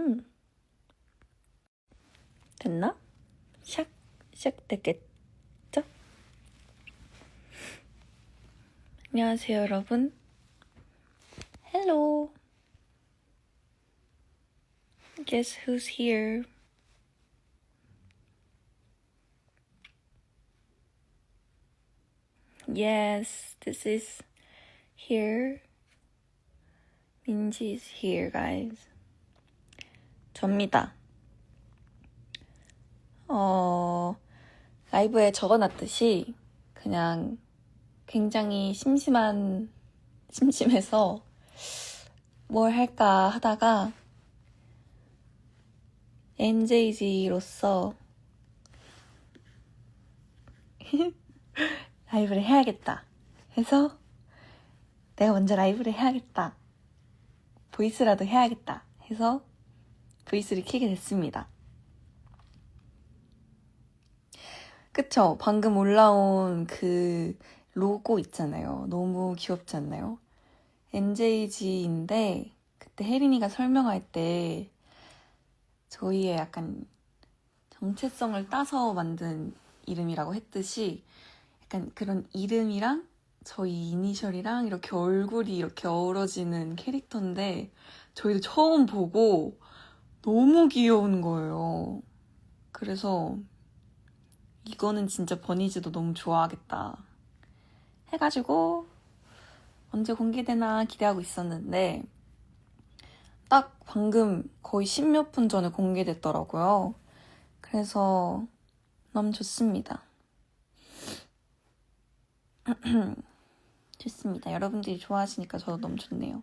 음. 됐나? 샥, 시작됐겠죠? 안녕하세요, 여러분. Hello. Guess who's here? Yes, this is here. 민지 is here, guys. 접니다. 어, 라이브에 적어놨듯이 그냥 굉장히 심심한, 심심해서 뭘 할까 하다가 NJG로서 라이브를 해야겠다. 해서 내가 먼저 라이브를 해야겠다. 보이스라도 해야겠다. 해서 보이스를 키게 됐습니다. 그쵸? 방금 올라온 그 로고 있잖아요. 너무 귀엽지 않나요? NJG인데 그때 혜린이가 설명할 때 저희의 약간 정체성을 따서 만든 이름이라고 했듯이 약간 그런 이름이랑 저희 이니셜이랑 이렇게 얼굴이 이렇게 어우러지는 캐릭터인데 저희도 처음 보고 너무 귀여운 거예요. 그래서 이거는 진짜 버니즈도 너무 좋아하겠다. 해가지고 언제 공개되나 기대하고 있었는데 딱 방금 거의 십몇 분 전에 공개됐더라고요. 그래서 너무 좋습니다. 좋습니다. 여러분들이 좋아하시니까 저도 너무 좋네요.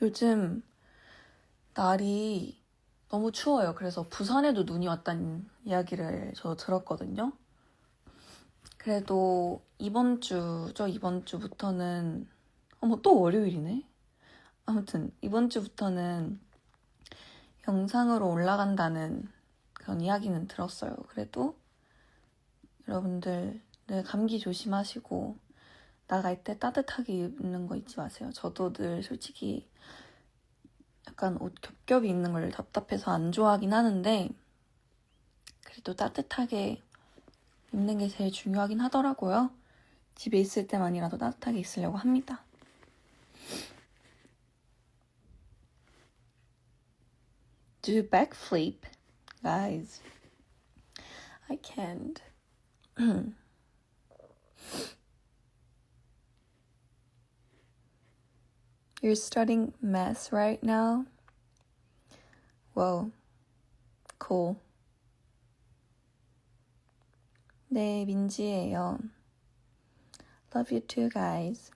요즘 날이 너무 추워요. 그래서 부산에도 눈이 왔다는 이야기를 저 들었거든요. 그래도 이번 주죠. 이번 주부터는 어머 또 월요일이네. 아무튼 이번 주부터는 영상으로 올라간다는 그런 이야기는 들었어요. 그래도 여러분들 늘 감기 조심하시고 나갈 때 따뜻하게 입는 거 잊지 마세요. 저도 늘 솔직히 약간 옷 겹겹이 입는 걸 답답해서 안 좋아하긴 하는데 그래도 따뜻하게 입는 게 제일 중요하긴 하더라고요. 집에 있을 때만이라도 따뜻하게 있으려고 합니다. Do backflip, guys. I can't. You're studying math right now? Whoa, cool. 네, 민지예요. Love you too, guys.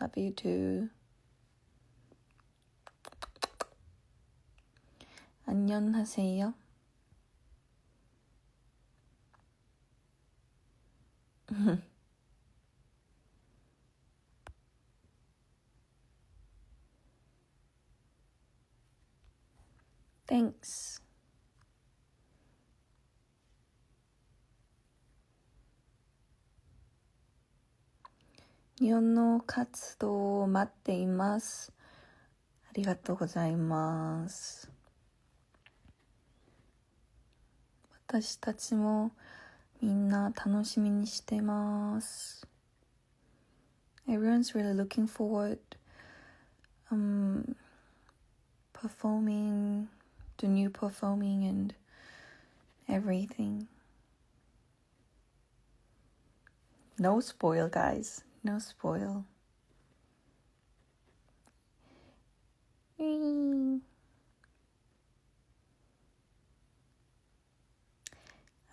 Love you too. 안녕하세요. Thanks. 日本の活動を待っています。ありがとうございます。私たちもみんな楽しみにしてます。Everyone's really looking forward um performing the new performing and everything. No spoil, guys. No spoil.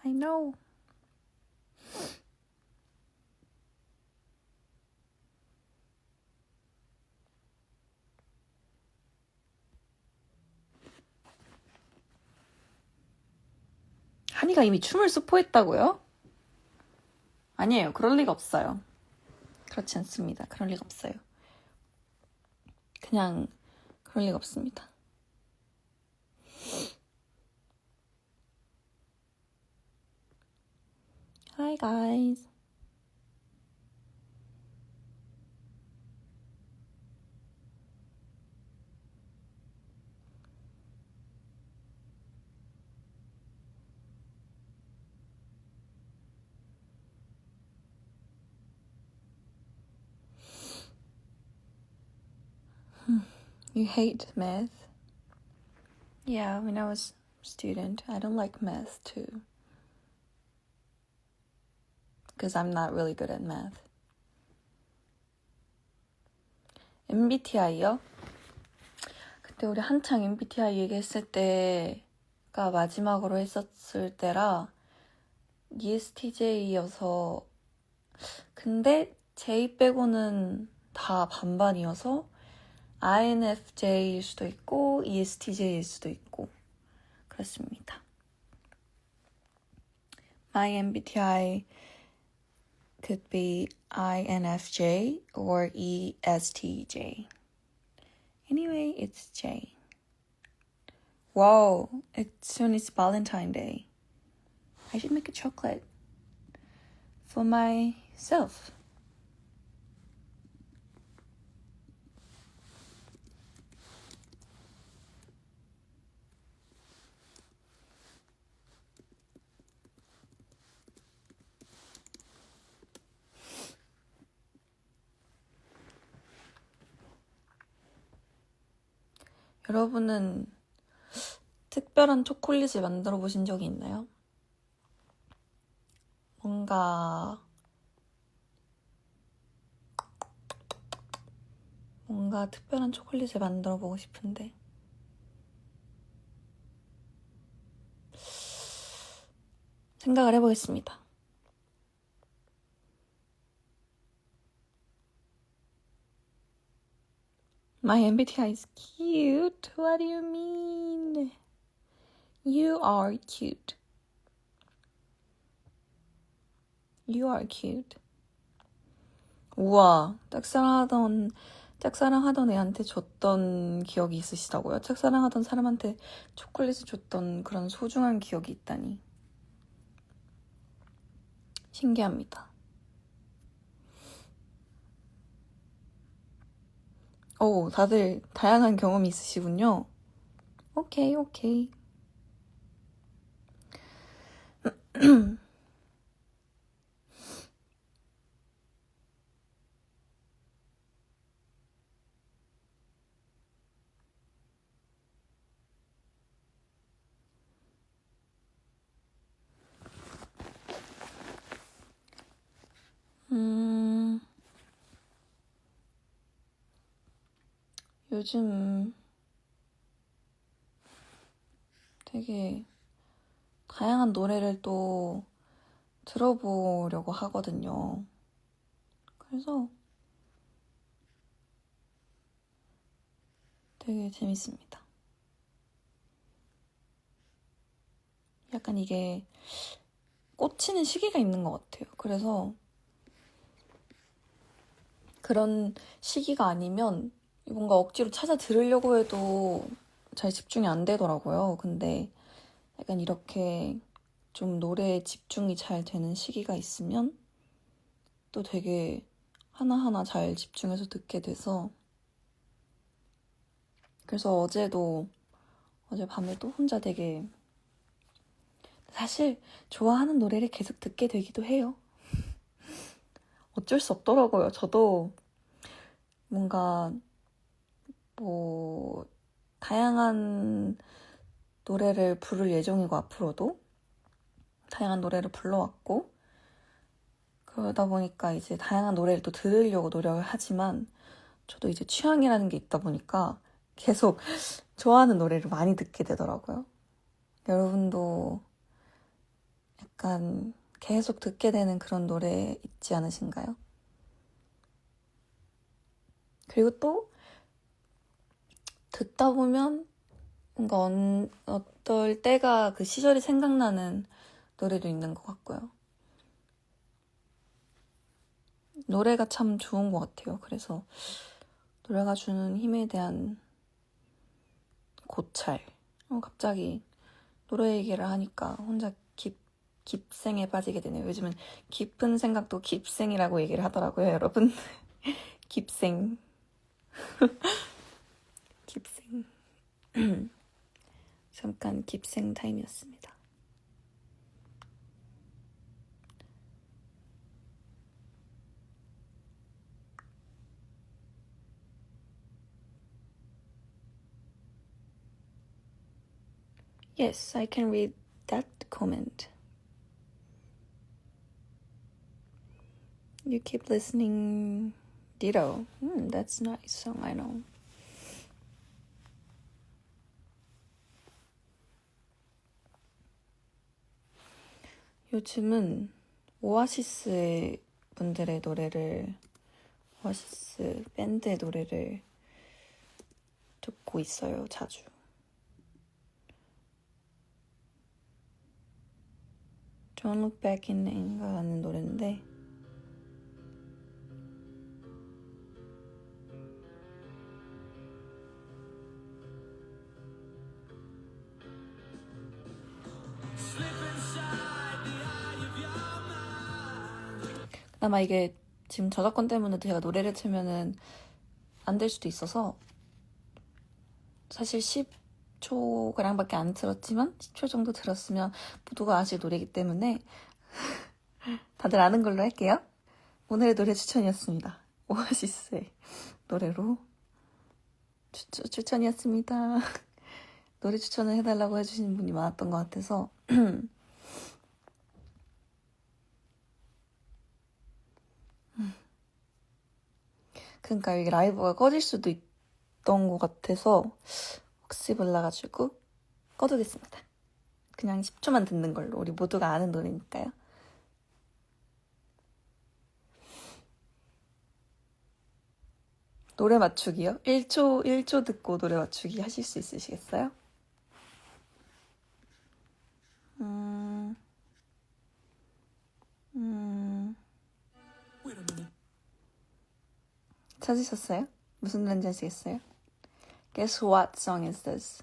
I know. 한이가 이미 춤을 스포했다고요? 아니에요. 그럴 리가 없어요. 그렇지 않습니다. 그럴 리가 없어요. 그냥 그럴 리가 없습니다. Hi guys. You hate math? Yeah, when I was student, I don't like math too. Because I'm not really good at math. MBTI요? 그때 우리 한창 MBTI 얘기했을 때가 마지막으로 했었을 때라 ESTJ여서 근데 J 빼고는 다 반반이어서 INFJ일 수도 있고 ESTJ일 수도 있고 그렇습니다. My MBTI could be INFJ or E ESTJ. Anyway, it's J. Whoa, it soon is Valentine Day. I should make a chocolate for myself. 여러분은 특별한 초콜릿을 만들어 보신 적이 있나요? 뭔가 뭔가 특별한 초콜릿을 만들어 보고 싶은데 생각을 해보겠습니다. My MBTI is cute. What do you mean? You are cute. You are cute. 우와, 짝사랑하던 짝사랑하던 애한테 줬던 기억이 있으시다고요? 짝사랑하던 사람한테 초콜릿을 줬던 그런 소중한 기억이 있다니. 신기합니다. 오, 다들 다양한 경험이 있으시군요. 오케이, 오케이. 요즘 되게 다양한 노래를 또 들어보려고 하거든요. 그래서 되게 재밌습니다. 약간 이게 꽂히는 시기가 있는 것 같아요. 그래서 그런 시기가 아니면 뭔가 억지로 찾아 들으려고 해도 잘 집중이 안 되더라고요. 근데 약간 이렇게 좀 노래에 집중이 잘 되는 시기가 있으면 또 되게 하나하나 잘 집중해서 듣게 돼서 그래서 어제도 어제 밤에 또 혼자 되게 사실 좋아하는 노래를 계속 듣게 되기도 해요. 어쩔 수 없더라고요. 저도 뭔가 뭐 다양한 노래를 부를 예정이고 앞으로도 다양한 노래를 불러왔고 그러다 보니까 이제 다양한 노래를 또 들으려고 노력을 하지만 저도 이제 취향이라는 게 있다 보니까 계속 좋아하는 노래를 많이 듣게 되더라고요. 여러분도 약간 계속 듣게 되는 그런 노래 있지 않으신가요? 그리고 또 듣다 보면 뭔가 언, 어떨 때가 그 시절이 생각나는 노래도 있는 것 같고요. 노래가 참 좋은 것 같아요. 그래서 노래가 주는 힘에 대한 고찰. 어, 갑자기 노래 얘기를 하니까 혼자 깊, 깊생에 빠지게 되네요. 요즘은 깊은 생각도 깊생이라고 얘기를 하더라고요, 여러분. 깊생. 잠깐 깁생 타임이었습니다. Yes, I can read that comment. You keep listening, Ditto. Mm, that's nice song, I know. 요즘은 오아시스의 분들의 노래를 오아시스 밴드의 노래를 듣고 있어요, 자주. Don't Look Back in Anger라는 노래인데 아마 이게 지금 저작권 때문에 제가 노래를 틀면은 안 될 수도 있어서 사실 10초가량밖에 안 들었지만 10초 정도 들었으면 모두가 아실 노래이기 때문에 다들 아는 걸로 할게요. 오늘의 노래 추천이었습니다. 오아시스의 노래로 추, 추천이었습니다. 노래 추천을 해달라고 해주시는 분이 많았던 것 같아서 그러니까 이게 라이브가 꺼질 수도 있던 것 같아서 혹시 몰라가지고 꺼두겠습니다. 그냥 10초만 듣는 걸로 우리 모두가 아는 노래니까요. 노래 맞추기요? 1초, 1초 듣고 노래 맞추기 하실 수 있으시겠어요? 찾으셨어요? 무슨 노래인지 아시겠어요? Guess what song is this?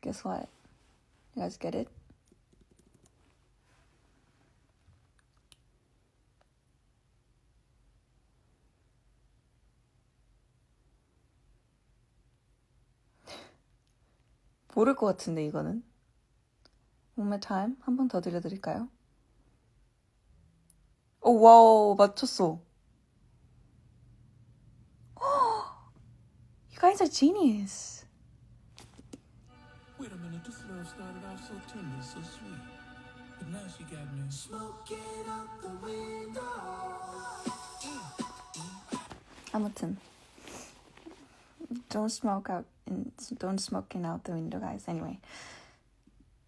Guess what? You guys get it? 모를 것 같은데 이거는 One more time 한 번 더 들려드릴까요? 오 와우 맞췄어 You guys are genius. Wait a minute, this love started off so tender, so sweet. But now she got me smoking out the window. Hamilton. Don't smoke out and don't smoking out the window, guys. Anyway,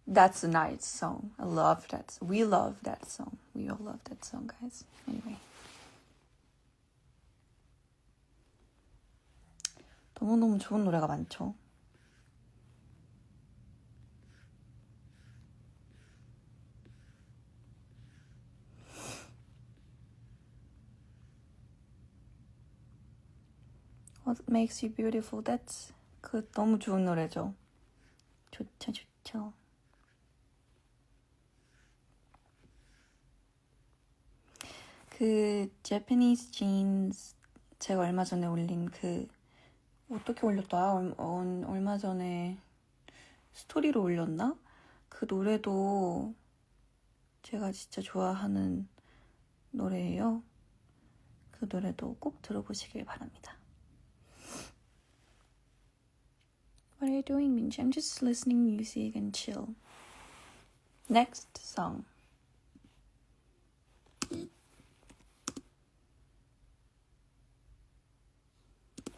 that's a nice song. I love that. We love that song. We all love that song, guys. Anyway. 너무너무 좋은 노래가 많죠 What makes you beautiful? That's 그 너무 좋은 노래죠. 좋죠, 좋죠. 그 Japanese jeans 제가 얼마 전에 올린 그 어떻게 올렸다? 얼, 얼, 얼마 전에 스토리로 올렸나? 그 노래도 제가 진짜 좋아하는 노래예요. 그 노래도 꼭 들어보시길 바랍니다. What are you doing, Minji? I'm just listening music and chill. Next song.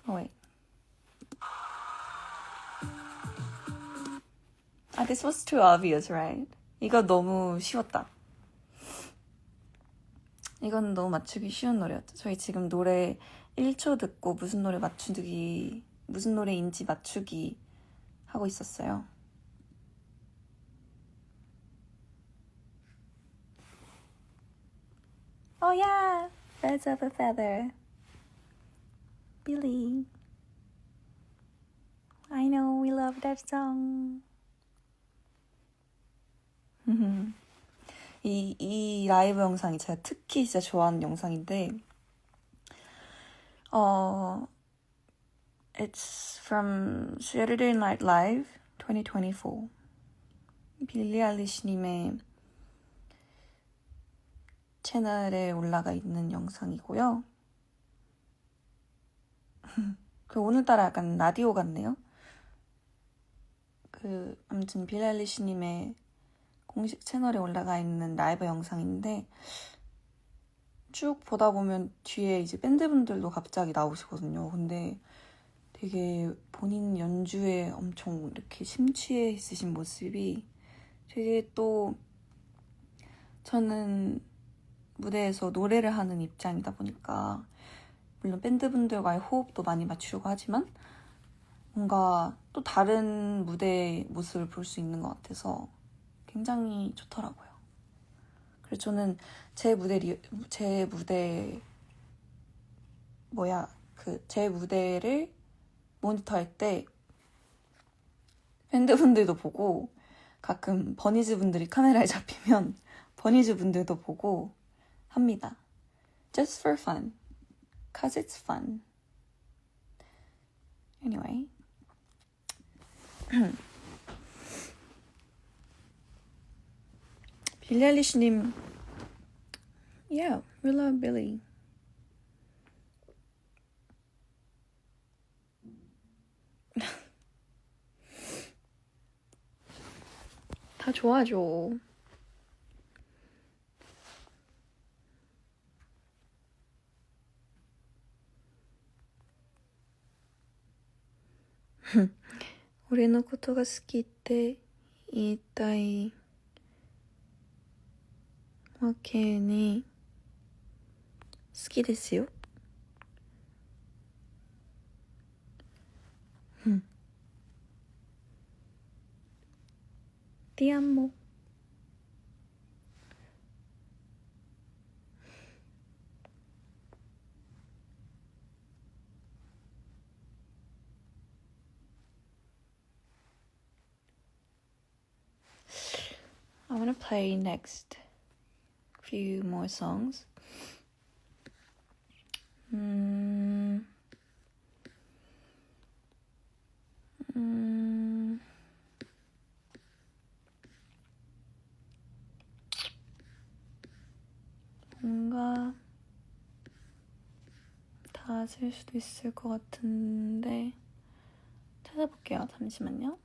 Oh wait. Ah, this was too obvious, right? 이거 너무 쉬웠다. 이건 너무 맞추기 쉬운 노래였죠. 저희 지금 노래 1초 듣고 무슨 노래 맞추기, 무슨 노래인지 맞추기 하고 있었어요. Oh birds of a feather. Billy. I know we love that song. 이, 이 라이브 영상이 제가 특히 진짜 좋아하는 영상인데, 어, it's from Saturday Night Live 2024. 빌리 알리시님의 채널에 올라가 있는 영상이고요. 그 오늘따라 약간 라디오 같네요. 그 아무튼 빌리 아일리시님의 공식 채널에 올라가 있는 라이브 영상인데 쭉 보다 보면 뒤에 이제 밴드분들도 갑자기 나오시거든요. 근데 되게 본인 연주에 엄청 이렇게 심취해 있으신 모습이 되게 또 저는 무대에서 노래를 하는 입장이다 보니까 물론 밴드분들과의 호흡도 많이 맞추려고 하지만 뭔가 또 다른 무대의 모습을 볼 수 있는 것 같아서 굉장히 좋더라고요. 그래서 저는 제 무대 리, 제 무대 뭐야 그 제 무대를 모니터할 때 밴드분들도 보고 가끔 버니즈 분들이 카메라에 잡히면 버니즈 분들도 보고 합니다. Just for fun. Cause it's fun. Anyway. 빌리 알리시님 Yeah, we love Billy. 다 좋아하죠.俺のことが好きって言いたい わけに好きですよ。うん。ティアンも。 I want to play next Few more songs. 음, 음, 뭔가 다 쓸 수도 있을 것 같은데 찾아볼게요. 잠시만요.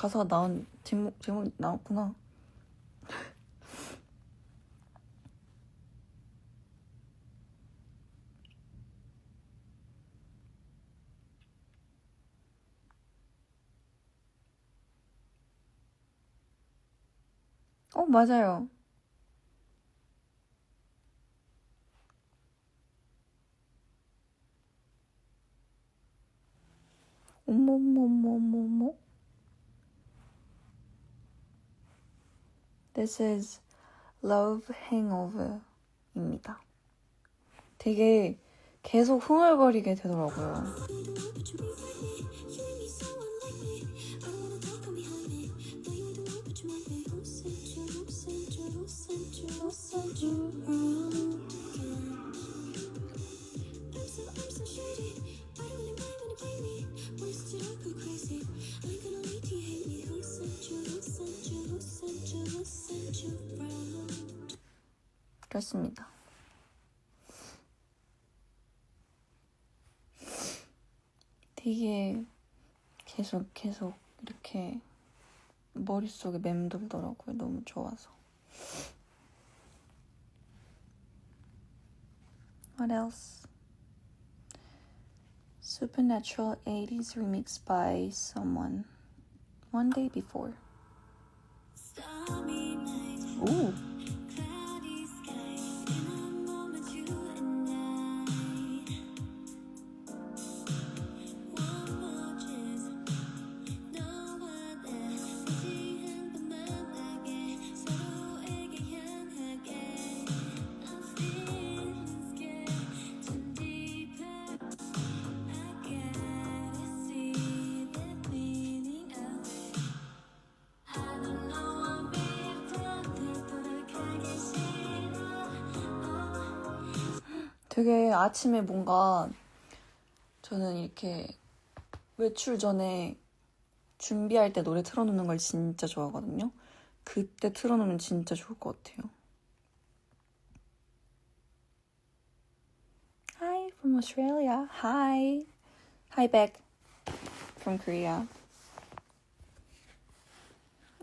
가사가 나온 제목 제목 나왔구나. 어, 맞아요. 어머머머머머. This is Love Hangover입니다. 되게 계속 흥얼거리게 되더라고요. 그렇습니다. 되게 계속 계속 이렇게 머릿속에 맴돌더라고요. 너무 좋아서. What else? Supernatural 80s remix by someone. One day before. Ooh. 되게 아침에 뭔가 저는 이렇게 외출 전에 준비할 때 노래 틀어놓는 걸 진짜 좋아하거든요. 그때 틀어놓으면 진짜 좋을 것 같아요. Hi from Australia. Hi. Hi back from Korea.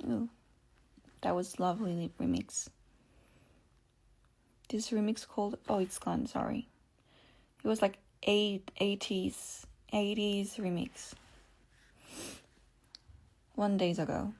Ooh, that was lovely remix. This remix called oh it's gone sorry. It was like eight eighties eighties remix. One days ago.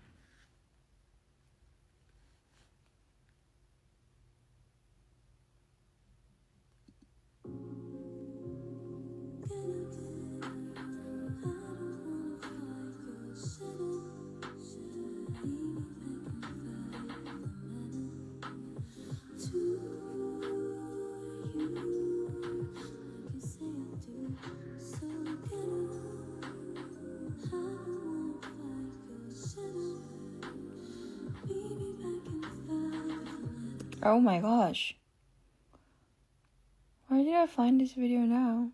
Oh my gosh. Where did I find this video now?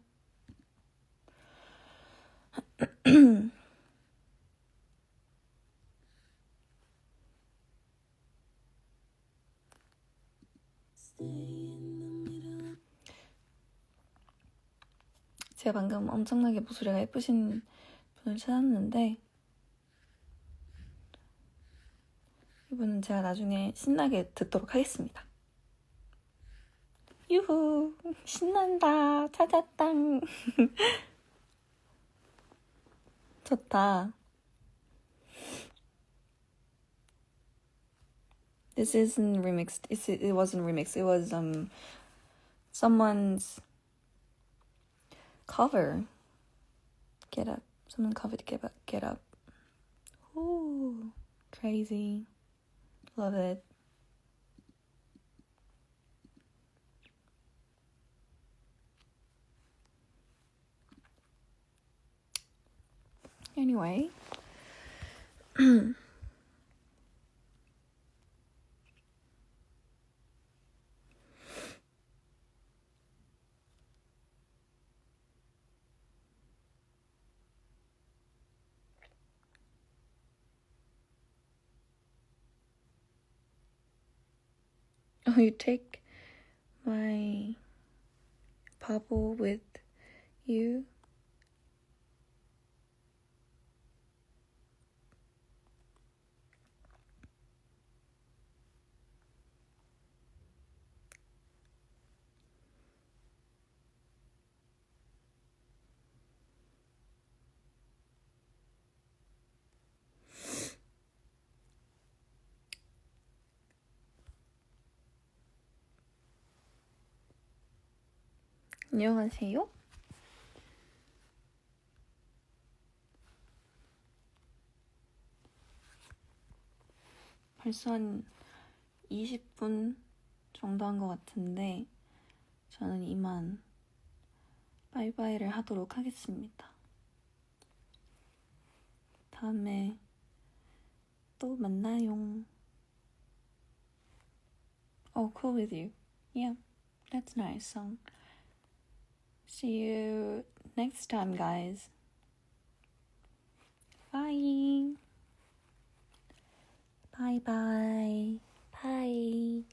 제가 방금 엄청나게 목소리가 예쁘신 분을 찾았는데 이분은 제가 나중에 신나게 듣도록 하겠습니다. 유후 신난다 찾았다 좋다. This isn't remixed. It's, it wasn't remixed. It was um someone's cover. Get up. Someone covered Get Up. Get Up. Ooh, crazy. Love it. Anyway. You take my bubble with you? 안녕하세요. 벌써 한 20분 정도 한 것 같은데 저는 이만 바이바이를 하도록 하겠습니다. 다음에 또 만나요. Oh, cool with you. Yeah, that's nice song. See you next time, guys. Bye. Bye bye. Bye.